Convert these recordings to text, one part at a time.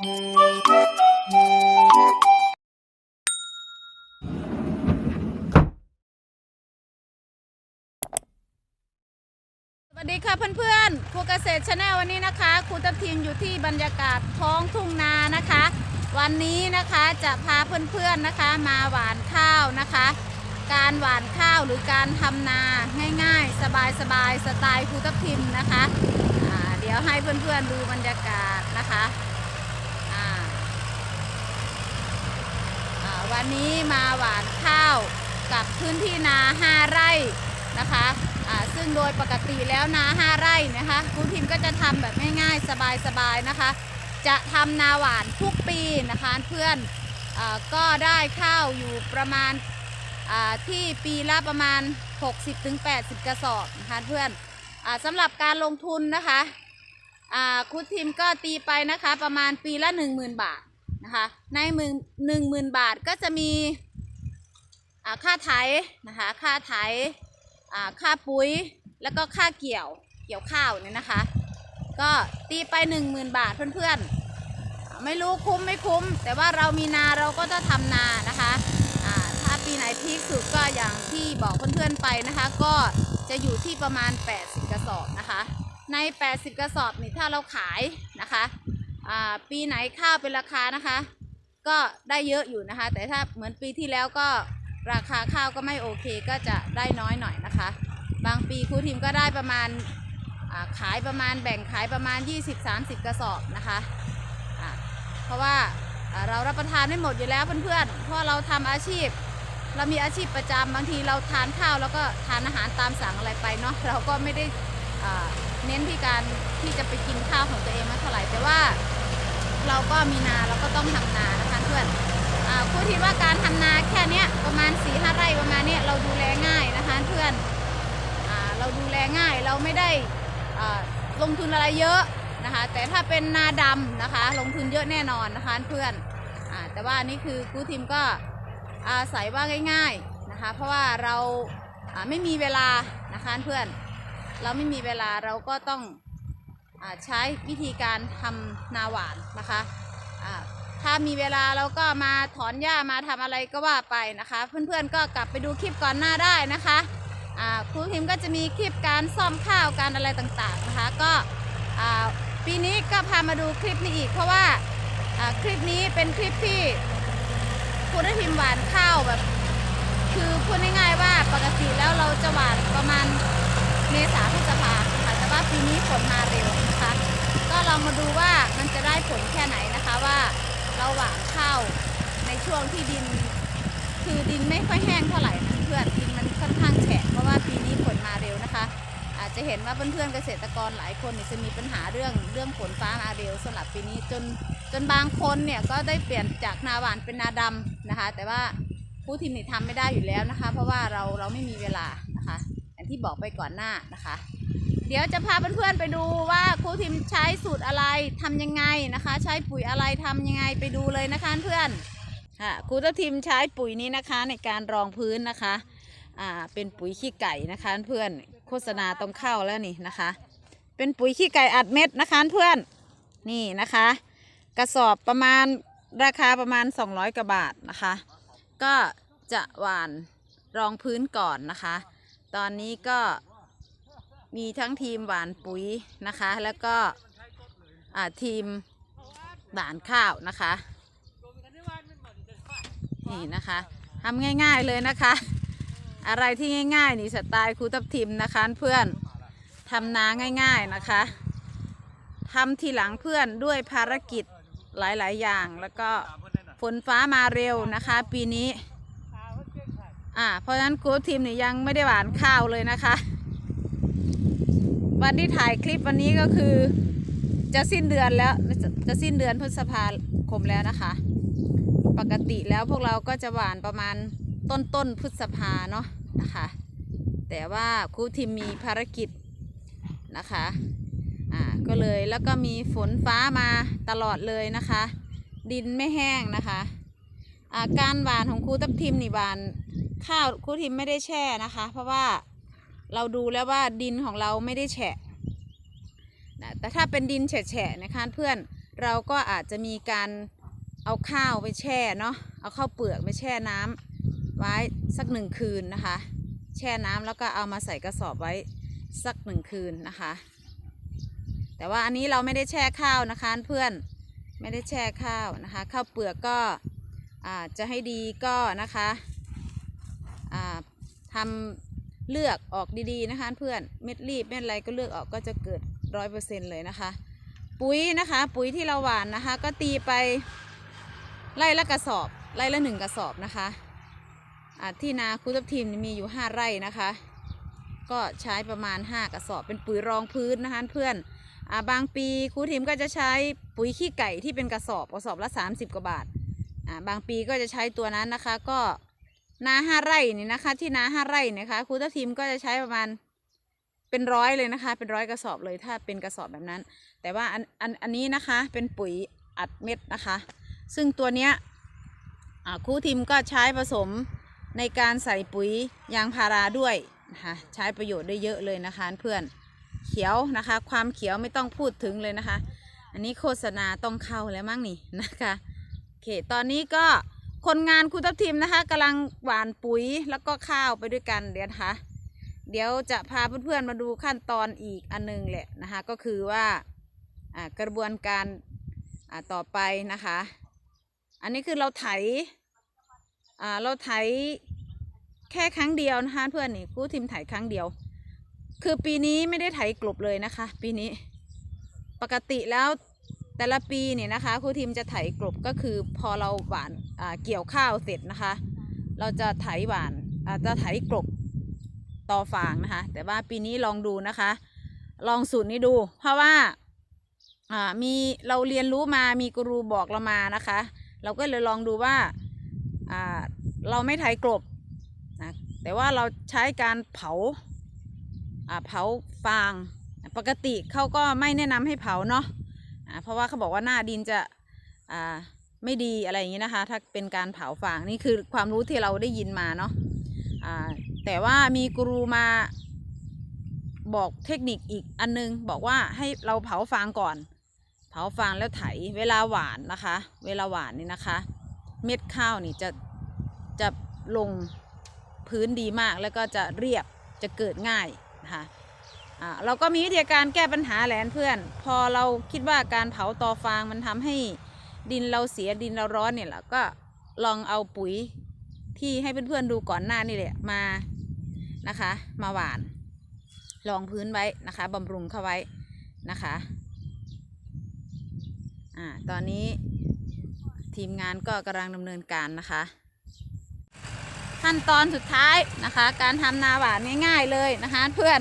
สวัสดีค่ะเพื่อนๆครูเกษตรชาแนลวันนี้นะคะครูตับทีมอยู่ที่บรรยากาศท้องทุ่งนานะคะ วันนี้นะคะจะพาเพื่อนๆนะคะมาหวานข้าวนะคะ การหวานข้าวหรือการทำนาง่ายๆ สบายๆสไตล์ครูตับทิมนะคะเดี๋ยวให้เพื่อนๆดูบรรยากาศนะคะอ่าอ่า วันนี้มาหวานข้าวกับพื้นที่นา 5 ไร่นะคะซึ่งโดยปกติแล้วนา 5 ไร่นะคะครูทิมก็จะทำแบบง่ายๆ สบายๆนะคะ จะทำนาหวานทุกปีนะคะเพื่อนอก็ได้ข้าวอยู่ประมาณที่ปีละประมาณ 60-80 กระสอบนะคะเพื่อนอสำหรับการลงทุนนะคะคุดทีมก็ตีไปนะคะประมาณปีละ 10,000 บาท นะคะในหมื่นหนึ่งหมื่นบาทก็จะมีอ่าค่าไถนะคะค่าไถอ่าค่าปุ๋ยแล้วก็ค่าเกี่ยวเกี่ยวข้าวเนี่ยนะคะ ก็ตีไป 10,000 บาทเพื่อนๆ ไม่รู้คุ้มไม่คุ้ม แต่ว่าเรามีนาเราก็จะทำนานะคะถ้าปีไหนพีคสุดก็อย่างที่บอกเพื่อนๆไปนะคะ ก็จะอยู่ที่ประมาณ 80 กระสอบนะคะ ใน 80 กระสอบนี่ถ้าเราขายนะคะ ปีไหนข้าวเป็นราคานะคะ ก็ได้เยอะอยู่นะคะ แต่ถ้าเหมือนปีที่แล้วก็ราคาข้าวก็ไม่โอเคก็จะได้น้อยหน่อยนะคะ บางปีครูทีมก็ได้ประมาณาขายประมาณแบ่งขายประมาณ 20-30 กระสอบนะคะอ่าเพราะว่าาเรารับประทานไม่หมดอยู่แล้วเพื่อนๆเพราะเราทำอาชีพ เรามีอาชีพประจำบางทีเราทานข้าวแล้วก็ทานอาหารตามสั่งอะไรไปเนาะเราก็ไม่ได้เน้นที่การที่จะไปกินข้าวของตัวเองมากเท่าไหร่แต่ว่า เราก็มีนาเราก็ต้องทำนานะคะเพื่อนอ่าผู้ที่ว่าการทำนาแค่เนี้ยประมาณ4ีหไร่ประมาณเนี้ยเราดูแลง่ายนะคะเพื่อนอเราดูแลง่ายเราไม่ได้ลงทุนอะไรเยอะนะคะ แต่ถ้าเป็นนาดำนะคะ ลงทุนเยอะแน่นอนนะคะเพื่อนอแต่ว่านี่คือกูทีมก็อาศัยว่าง่ายๆนะคะ เพราะว่าเราไม่มีเวลานะคะเพื่อน เราไม่มีเวลาเราก็ต้อง ใช้วิธีการทำนาหวานนะคะถ้ามีเวลาเราก็มาถอนหญ้ามาทำอะไรก็ว่าไปนะคะ เพื่อนๆก็กลับไปดูคลิปก่อนหน้าได้นะคะครูพิมก็จะมีคลิปการซ่อมข้าวการอะไรต่างๆนะคะ ก็ปีนี้ก็พามาดูคลิปนี้อีก เพราะว่าคลิปนี้เป็นคลิปที่ครูได้พิมพ์หวานข้าวแบบ คือพูดง่ายๆว่าปกติแล้วเราจะหวานประมาณเมษาพฤษภา ปีนี้ฝนมาเร็วนะคะ ก็ลองมาดูว่ามันจะได้ผลแค่ไหนนะคะว่าเราหว่านข้าวในช่วงที่ดิน คือดินไม่ค่อยแห้งเท่าไหร่นะเพื่อนดินมันค่อนข้างแฉะเพราะว่าปีนี้ฝนมาเร็วนะคะ อาจจะเห็นว่าเพื่อนๆเกษตรกรหลายคนเนี่ยจะมีปัญหาเรื่องเรื่องฝนฟ้ามาเร็วสำหรับปีนี้จนจนบางคนเนี่ยก็ได้เปลี่ยนจากนาหวานเป็นนาดำนะคะ แต่ว่าผู้ทีมนี่ทำไม่ได้อยู่แล้วนะคะ เพราะว่าเราเราไม่มีเวลานะคะ อย่างที่บอกไปก่อนหน้านะคะ เดี๋ยวจะพาเพื่อนๆไปดูว่าครูทีมใช้สูตรอะไรทำยังไงนะคะ ใช้ปุ๋ยอะไรทำยังไงไปดูเลยนะคะเพื่อนค่ะครูทัพทีมใช้ปุ๋ยนี้นะคะในการรองพื้นนะคะอ่าเป็นปุ๋ยขี้ไก่นะคะเพื่อนโฆษณาต้องเข้าแล้วนี่นะคะ เป็นปุ๋ยขี้ไก่อัดเม็ดนะคะเพื่อนนี่นะคะ กระสอบประมาณราคาประมาณ 200กว่าบาทนะคะ ก็จะหว่านรองพื้นก่อนนะคะ ตอนนี้ก็ มีทั้งทีมหวานปุ๋ยนะคะ แล้วก็ทีมหว่านข้าวนะคะ นี่นะคะทำง่ายๆเลยนะคะ อะไรที่ง่ายๆ นี่สไตล์ครูทับทิมนะคะเพื่อนทำนาง่ายๆนะคะทำทีหลังเพื่อนด้วยภารกิจหลายๆ อย่างแล้วก็ฝนฟ้ามาเร็วนะคะ ปีนี้ อ่าเพราะฉะนั้นครูทีมนี่ยังไม่ได้หวานข้าวเลยนะคะ วันที่ถ่ายคลิปวันนี้ก็คือ จะสิ้นเดือนแล้วจะจะสิ้นเดือนพฤษภาคมแล้วนะคะ ปกติแล้วพวกเราก็จะหวานประมาณต้นต้นพฤษภาเนาะนะคะ แต่ว่าครูทีมมีภารกิจนะคะอ่าก็เลยแล้วก็มีฝนฟ้ามาตลอดเลยนะคะ ดินไม่แห้งนะคะอ่าการหวานของครูทับทิมนี่หวานข้าวครูทิมไม่ได้แช่นะคะ เพราะว่า เราดูแล้วว่าดินของเราไม่ได้แฉะนะแต่ถ้าเป็นดินแฉะๆนะคะเพื่อนเราก็อาจจะมีการเอาข้าวไปแช่เนาะเอาข้าวเปลือกไปแช่น้ำไว้สักหนึ่งคืนนะคะ แช่น้ำแล้วก็เอามาใส่กระสอบไว้สักหนึ่งคืนนะคะ แต่ว่าอันนี้เราไม่ได้แช่ข้าวนะคะเพื่อนไม่ได้แช่ข้าวนะคะข้าวเปลือกก็อ่าจะให้ดีก็นะคะอ่าทำ เลือกออกดีๆนะคะเพื่อนเม็ดรีบเม็ดอะไรก็เลือกออกก็จะเกิดร้อยเปอร์เซ็นต์เลยนะคะ ปุ๋ยนะคะ ปุ๋ยที่เราหว่านนะคะ ก็ตีไปไร่ละกระสอบไร่ละหนึ่งกระสอบนะคะที่นาคุทับทีมมีอยู่ห้าไร่นะคะ ก็ใช้ประมาณ 5 กระสอบเป็นปุ๋ยรองพื้นนะคะเพื่อนอบางปีครูทีมก็จะใช้ปุ๋ยขี้ไก่ที่เป็นกระสอบกระสอบละ 30 กว่าบาทบางปีก็จะใช้ตัวนั้นนะคะก็ นาห้าไร่นี่นะคะ ที่นาห้าไร่นะคะครูทับทีมก็จะใช้ประมาณเป็นร้อยเลยนะคะ เป็นร้อยกระสอบเลยถ้าเป็นกระสอบแบบนั้น แต่ว่าอันอันอันนี้นะคะเป็นปุ๋ยอัดเม็ดนะคะ ซึ่งตัวเนี้ยครูทีมก็ใช้ผสมในการใส่ปุ๋ยยางพาราด้วยนะคะใช้ประโยชน์ได้เยอะเลยนะคะเพื่อนเขียวนะคะ ความเขียวไม่ต้องพูดถึงเลยนะคะ อันนี้โฆษณาต้องเข้าแล้วมั้งนี่นะคะโอเคตอนนี้ก็ คนงานครูทัพทีมนะคะกำลังหว่านปุ๋ยแล้วก็ข้าวไปด้วยกันเดี๋ยวนะคะ เดี๋ยวจะพาเพื่อนๆมาดูขั้นตอนอีกอันหนึงแหละนะคะก็คือว่ากระบวนการต่อไปนะคะ อันนี้คือเราไถเราไถแค่ครั้งเดียวนะคะเพื่อนนี่ครูทีมไถครั้งเดียว คือปีนี้ไม่ได้ไถกลบเลยนะคะ ปีนี้ ปกติแล้ว แต่ละปีเนี่ยนะคะครูทีมจะไถกลบก็คือพอเราหว่านเกี่ยวข้าวเสร็จนะคะ เราจะไถหว่านาจะไถกลบต่อฟางนะคะ แต่ว่าปีนี้ลองดูนะคะ ลองสูตรนี้ดู เพราะว่าามีเราเรียนรู้มามีกรูบอกเรามานะคะ เราก็เลยลองดูว่าาเราไม่ไถกลบนะแต่ว่าเราใช้การเผาาเผาฟาง ปกติเขาก็ไม่แนะนำให้เผาเนาะ เพราะว่าเขาบอกว่าหน้าดินจะไม่ดีอะไรอย่างนี้นะคะ ถ้าเป็นการเผาฟางนี่คือความรู้ที่เราได้ยินมาเนาะแต่ว่ามีกรูมาบอกเทคนิคอีกอันนึง บอกว่าให้เราเผาฟางก่อน เผาฟางแล้วไถเวลาหวานนะคะ เวลาหวานนี่นะคะ เม็ดข้าวนี่จะจะลงพื้นดีมากแล้วก็จะเรียบจะเกิดง่ายนะคะอ่า เราก็มีวิธีการแก้ปัญหาแหลนเพื่อน พอเราคิดว่าการเผาตอฟางมันทำให้ดินเราเสียดินเราร้อนเนี่ยเราก็ลองเอาปุ๋ยที่ให้เพื่อนๆดูก่อนหน้านี่แหละมานะคะ มาหวานรองพื้นไว้นะคะบำรุงเข้าไว้นะคะอ่าตอนนี้ทีมงานก็กำลังดำเนินการนะคะ ขั้นตอนสุดท้ายนะคะ การทำนาหวานง่าย ๆเลยนะคะเพื่อน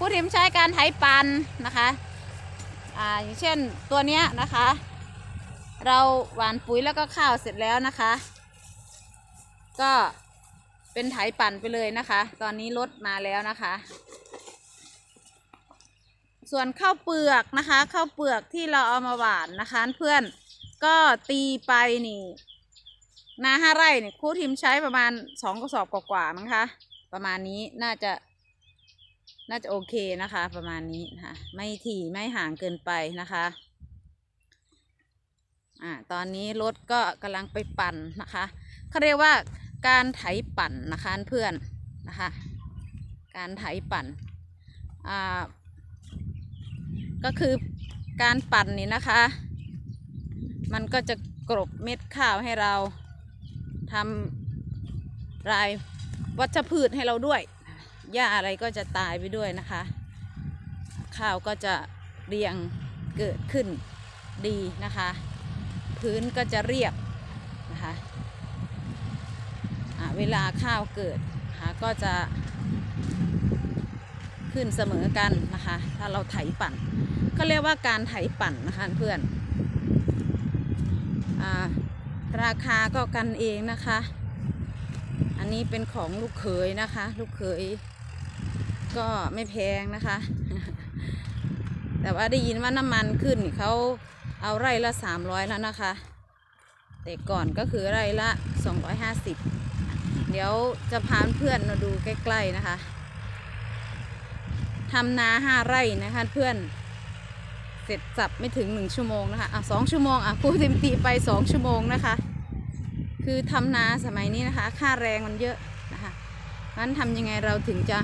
ผู้ทีมใช้การไถปันนะคะอ่าอย่างเช่นตัวเนี้ยนะคะ เราหวานปุ๋ยแล้วก็ข้าวเสร็จแล้วนะคะ ก็เป็นไถปั่นไปเลยนะคะ ตอนนี้รถมาแล้วนะคะ ส่วนข้าวเปลือกนะคะข้าวเปลือกที่เราเอามาหวานนะคะ เพื่อนก็ตีไปนี่นาห้าไร่เนี่ยครูทิมใช้ประมาณสองกระสอบกว่าๆมั้งคะ ประมาณนี้น่าจะ น่าจะโอเคนะคะ ประมาณนี้นะคะไม่ถี่ไม่ห่างเกินไปนะคะอ่าตอนนี้รถก็กำลังไปปั่นนะคะเขาเรียกว่าการไถปั่นนะคะเพื่อนนะคะการไถปั่นอ่าก็คือการปั่นนี่นะคะ มันก็จะกรบเม็ดข้าวให้เราทำรายวัชพืชให้เราด้วย หญ้าอะไรก็จะตายไปด้วยนะคะ ข้าวก็จะเรียงเกิดขึ้นดีนะคะ พื้นก็จะเรียบนะคะเวลาข้าวเกิดนะคะก็จะขึ้นเสมอกันนะคะ ถ้าเราไถปั่นก็เรียกว่าการไถปั่นนะคะเพื่อนอราคาก็กันเองนะคะ อันนี้เป็นของลูกเขยนะคะ ลูกเขย ก็ไม่แพงนะคะ แต่ว่าได้ยินว่าน้ำมันขึ้นเขาเอาไร่ละสามร้อยแล้วนะคะ แต่ก่อนก็คือไร่ละสองร้อยห้าสิบเดี๋ยวจะพาเพื่อนมาดูใกล้ๆนะคะทำนาห้าไร่นะคะเพื่อนเสร็จสับไม่ถึงหนึ่งชั่วโมงนะคะอะสองชั่วโมงอะครูเต็มตีไปสองชั่วโมงนะคะ คือทำนาสมัยนี้นะคะ ค่าแรงมันเยอะนะคะนั้นทำยังไงเราถึงจะ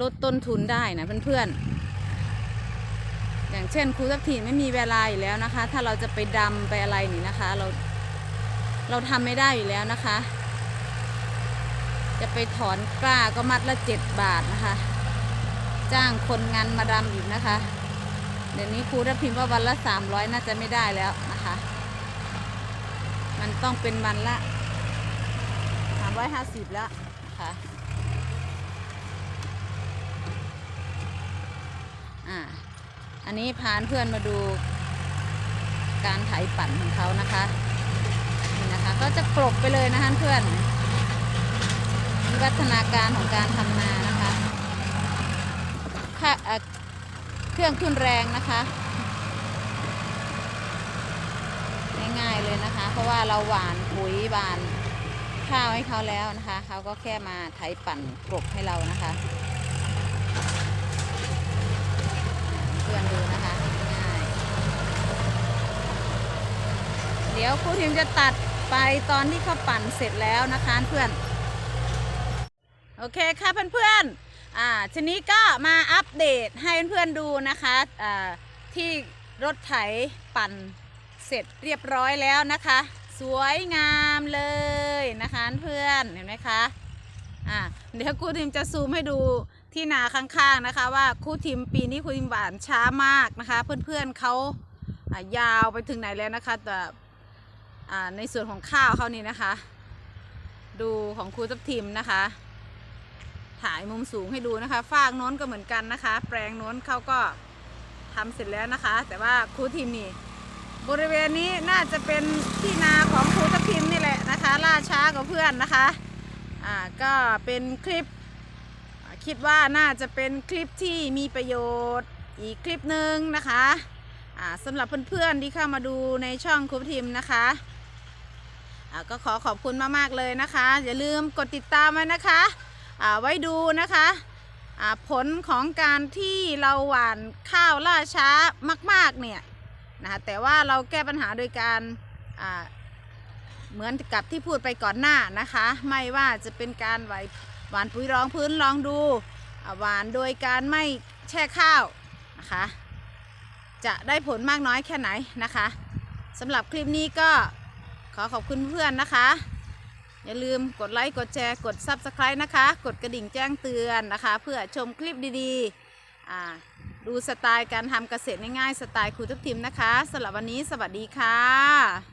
ลดต้นทุนได้นะเพื่อนๆ อย่างเช่นครูทัพทีไม่มีเวลาอยู่แล้วนะคะ ถ้าเราจะไปดำไปอะไรนี่นะคะ เราเราทำไม่ได้อยู่แล้วนะคะ จะไปถอนกล้าก็มัดละเจ็ดบาทนะคะ จ้างคนงานมาดำอีกนะคะ เดี๋ยวนี้ครูทัพพิมว่าวันละสามร้อยน่าจะไม่ได้แล้วนะคะ มันต้องเป็นวันละสามร้อยห้าสิบแล้วนะคะ อ่า อันนี้พานเพื่อนมาดูการไถปั่นของเขานะคะ นี่นะคะ ก็จะกลบไปเลยนะคะเพื่อนวิวัฒนาการของการทำนานะคะค่ะเเครื่องทุนแรงนะคะง่ายๆเลยนะคะ เพราะว่าเราหวานปุ๋ยหวานข้าวให้เขาแล้วนะคะ เขาก็แค่มาไถปั่นกลบให้เรานะคะ เพื่อนดูนะคะง่ายเดี๋ยวครูทิมจะตัดไปตอนที่เขาปั่นเสร็จแล้วนะคะเพื่อนโอเคค่ะเพื่อนๆอ่าทีนี้ก็มาอัปเดตให้เพื่อนๆดูนะคะอ่าที่รถไถปั่นเสร็จเรียบร้อยแล้วนะคะ สวยงามเลยนะคะเพื่อนเห็นไหมคะอ่าเดี๋ยวครูทิมจะซูมให้ดู ที่นาข้างๆนะคะ ว่าครูทิมปีนี้ครูทิมหวานช้ามากนะคะ เพื่อนๆเขาอ่ายาวไปถึงไหนแล้วนะคะ แต่อ่าในส่วนของข้าวเขานี่นะคะ ดูของครูทับทิมนะคะ ถ่ายมุมสูงให้ดูนะคะฟากโน้นก็เหมือนกันนะคะ แปลงโน้นเขาก็ทำเสร็จแล้วนะคะ แต่ว่าครูทิมนี่บริเวณนี้น่าจะเป็นที่นาของครูทัพทิมนี่แหละนะคะ ล่าช้ากว่าเพื่อนนะคะอ่าก็เป็นคลิป คิดว่าน่าจะเป็นคลิปที่มีประโยชน์อีกคลิปหนึ่งนะคะสำหรับเพื่อนๆที่เข้ามาดูในช่องครูทิมนะคะก็ขอขอบคุณมากๆเลยนะคะ อย่าลืมกดติดตามไว้นะคะไว้ดูนะคะผลของการที่เราหว่านข้าวล่าช้ามากๆเนี่ยนะคะแต่ว่าเราแก้ปัญหาโดยการเหมือนกับที่พูดไปก่อนหน้านะคะ ไม่ว่าจะเป็นการไหว หวานปุ๋ยรองพื้นลองดูหวานโดยการไม่แช่ข้าวนะคะ จะได้ผลมากน้อยแค่ไหนนะคะสำหรับคลิปนี้ก็ขอขอบคุณเพื่อนนะคะ อย่าลืมกดไลค์ กดแชร์ กด Subscribe นะคะ กดกระดิ่งแจ้งเตือนนะคะ เพื่อชมคลิปดีๆ ดูสไตล์การทำเกษตรง่ายๆ สไตล์ครูทุกทีมนะคะสำหรับวันนี้สวัสดีค่ะ